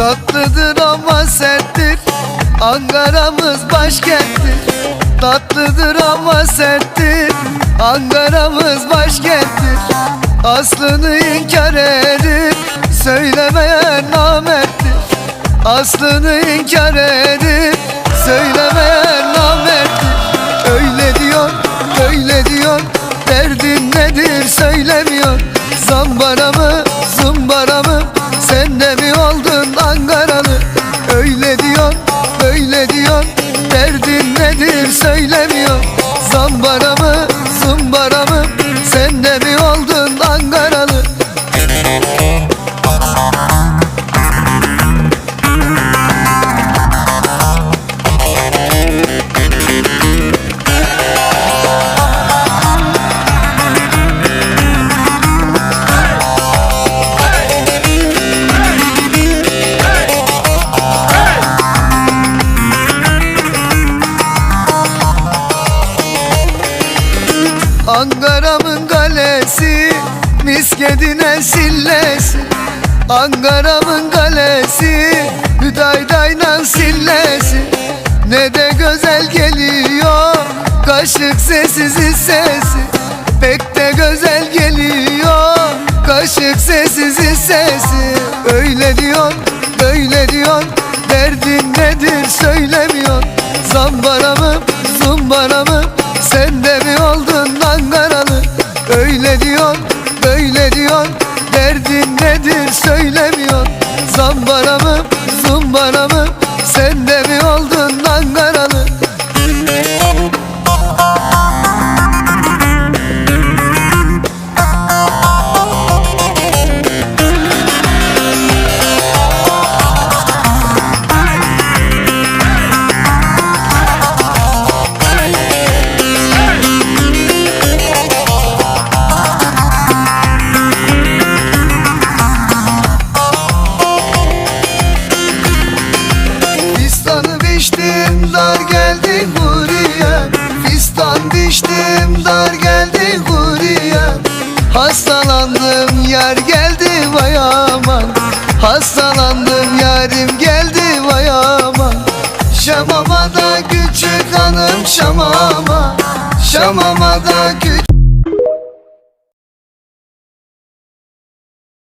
Tatlıdır ama serttir. Ankara'mız başkenttir. Tatlıdır ama serttir. Ankara'mız başkenttir. Aslını inkar edip Söylemeyen namerttir. Aslını inkar edip Söylemeyen namerttir. Öyle diyor, öyle diyor. Derdin nedir söylemiyor. Zambara mı, zumbara mı Sen de mi Ankaralı Diyor, böyle diyor. Derdin nedir söylemiyor. Zambara mı, zumbara mı? Sen de mi oldun Ankaralı Ankara'mın kalesi Miskedine sillesi. Ankara'mın kalesi Hüdaydayla sillesi. Ne de güzel geliyor Kaşık sessiz sesi. Pek de güzel geliyor Kaşık sessiz sesi. Öyle diyor böyle diyor Derdin nedir söylemiyor Zambara mı zumbara mı Sen de mi oldun Öyle diyor böyle diyor. Derdin nedir söylemiyor. Zambara mı zumbara mı? Sen de mi Biçtim dar geldi buraya Fistan biçtim dar geldi buraya Hastalandım yar geldi vay aman. Hastalandım yarim geldi vay aman. Şamama da küçük hanım şamama. Şamama da küçük